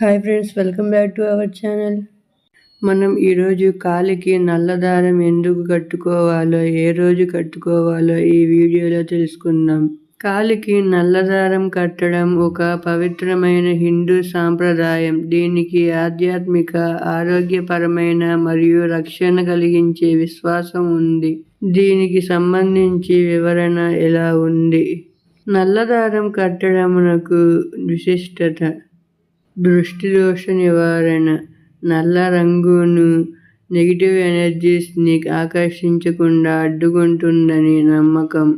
Hi friends welcome back to our channel మనం ఈరోజు కాలికి నల్లదారం ఎందుకు కట్టుకోవాలో ఏ రోజు కట్టుకోవాలో ఈ వీడియోలో తెలుసుకుందాం. కాలికి నల్లదారం కట్టడం ఒక పవిత్రమైన హిందూ సాంప్రదాయం. దీనికి ఆధ్యాత్మిక ఆరోగ్యపరమైన మరియు రక్షణ కలిగించే విశ్వాసం ఉంది. దీనికి సంబంధించి వివరణ ఎలా ఉంది? నల్లదారం కట్టడమునకు విశిష్టత దృష్టి దోష నివారణ నల్ల రంగును నెగిటివ్ ఎనర్జీస్ని ఆకర్షించకుండా అడ్డుకుంటుందని నమ్మకం.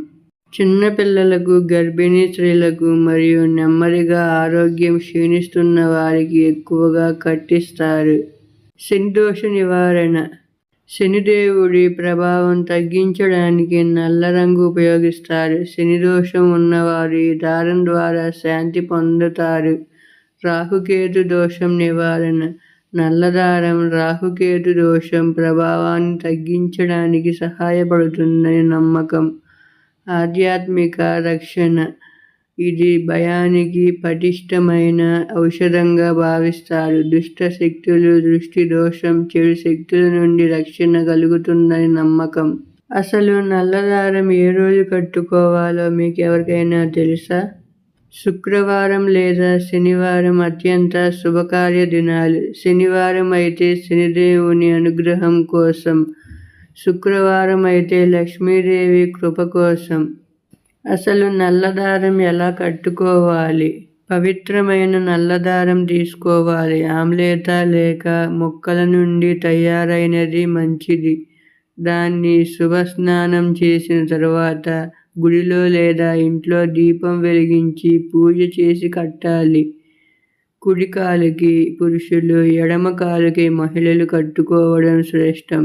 చిన్నపిల్లలకు గర్భిణీ స్త్రీలకు మరియు నెమ్మదిగా ఆరోగ్యం క్షీణిస్తున్న వారికి ఎక్కువగా కట్టిస్తారు. శనిదోష నివారణ శనిదేవుడి ప్రభావం తగ్గించడానికి నల్ల రంగు ఉపయోగిస్తారు. శనిదోషం ఉన్నవారు ఈ దారం ద్వారా శాంతి పొందుతారు. రాహుకేతు దోషం నివారణ. నల్లదారం రాహుకేతు దోషం ప్రభావాన్ని తగ్గించడానికి సహాయపడుతుందని నమ్మకం. ఆధ్యాత్మిక రక్షణ. ఇది భయానికి పటిష్టమైన ఔషధంగా భావిస్తారు. దుష్ట శక్తులు దృష్టి దోషం చెడు శక్తుల నుండి రక్షణ కలుగుతుందని నమ్మకం. అసలు నల్లదారం ఏ రోజు కట్టుకోవాలో మీకు ఎవరికైనా తెలుసా? శుక్రవారం లేదా శనివారం అత్యంత శుభకార్య దినాలు. శనివారం అయితే శనిదేవుని అనుగ్రహం కోసం శుక్రవారం అయితే లక్ష్మీదేవి కృప కోసం. అసలు నల్లదారం ఎలా కట్టుకోవాలి? పవిత్రమైన నల్లదారం తీసుకోవాలి. ఆమ్లేత లేక మొక్కల నుండి తయారైనది మంచిది. దాన్ని శుభ స్నానం చేసిన తర్వాత గుడిలో లేదా ఇంట్లో దీపం వెలిగించి పూజ చేసి కట్టాలి. కుడి కాలుకి పురుషులు ఎడమ కాలుకి మహిళలు కట్టుకోవడం శ్రేష్టం.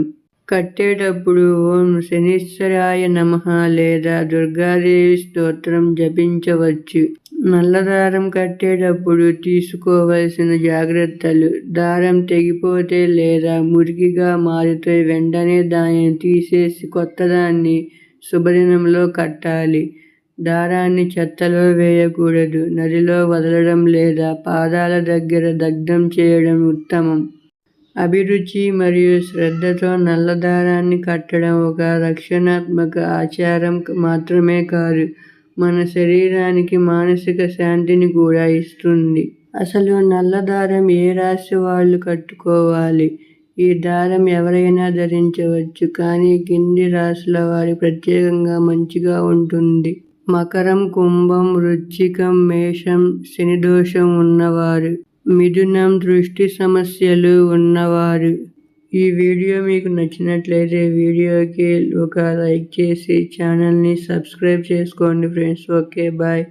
కట్టేటప్పుడు ఓం శనీశ్వరాయ నమ లేదా దుర్గాదేవి స్తోత్రం జపించవచ్చు. నల్లదారం కట్టేటప్పుడు తీసుకోవలసిన జాగ్రత్తలు. దారం తెగిపోతే లేదా మురికిగా మారితే వెంటనే దానిని తీసేసి కొత్తదాన్ని శుభదినంలో కట్టాలి. దారాన్ని చెత్తలో వేయకూడదు. నదిలో వదలడం లేదా పాదాల దగ్గర దగ్ధం చేయడం ఉత్తమం. అభిరుచి మరియు శ్రద్ధతో నల్లదారాన్ని కట్టడం ఒక రక్షణాత్మక ఆచారం మాత్రమే కాదు మన శరీరానికి మానసిక శాంతిని కూడా ఇస్తుంది. అసలు నల్ల దారం ఏ రాశి వాళ్ళు కట్టుకోవాలి? ఈ దారం ఎవరైనా ధరించవచ్చు కానీ కింది రాశుల వారి ప్రత్యేకంగా మంచిగా ఉంటుంది. మకరం కుంభం వృచ్చికం మేషం శనిదోషం ఉన్నవారు మిథునం దృష్టి సమస్యలు ఉన్నవారు. ఈ వీడియో మీకు నచ్చినట్లయితే వీడియోకి ఒక లైక్ చేసి ఛానల్ని సబ్స్క్రైబ్ చేసుకోండి ఫ్రెండ్స్. Okay bye.